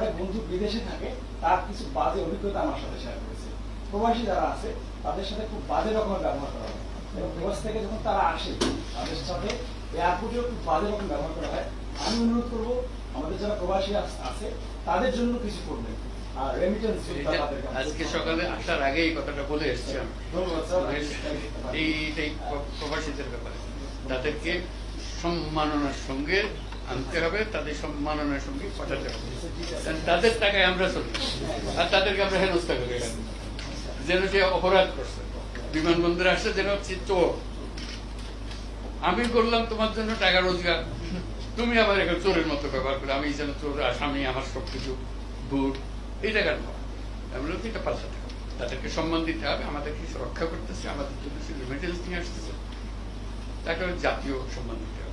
অনেক বন্ধু বিদেশে থাকে তার কিছু বাজে অভিজ্ঞতা আমার সাথে শেয়ার করেছে। প্রবাসী যারা আছে তাদের সাথে খুব বাজে রকমের ব্যবহার করা হয়। এবং প্রবাস থেকে যখন তারা আসে তাদের সাথে এয়ারপোর্টেও খুব বাজে রকম ব্যবহার করা হয়। আমি অনুরোধ করব আমাদের যারা প্রবাসী আছে তাদের জন্য কিছু করবেন। আর আজকে সকালে আসার আগে এই কথাটা বলে এসছি এইটাই প্রবাসীদের ব্যাপারে। তাদেরকে সম্মাননার সঙ্গে আনতে হবে, তাদের সম্মাননার সঙ্গে পাঠাতে হবে। কারণ তাদের টাকায় আমরা চলি, আর তাদেরকে আমরা হেনস্থা করে যেন সে অপরাধ করছে। বিমানবন্দরে আসছে যেন চোর। আমি করলাম তোমার জন্য টাকা রোজগার। তুমি আবার এখন চোরের মতো ব্যবহার করে। আমি যেন চোর আসামি আমার সবকিছু ভুট এই টাকার নয় আমি বললাম, এটা পাল্টাতে হবে তাদেরকে সম্মান দিতে হবে। আমাদেরকে রক্ষা করতেছে। আমাদের জন্য সে রেমিটেন্স নিয়ে আসতেছে। তাকে জাতীয় সম্মান দিতে হবে।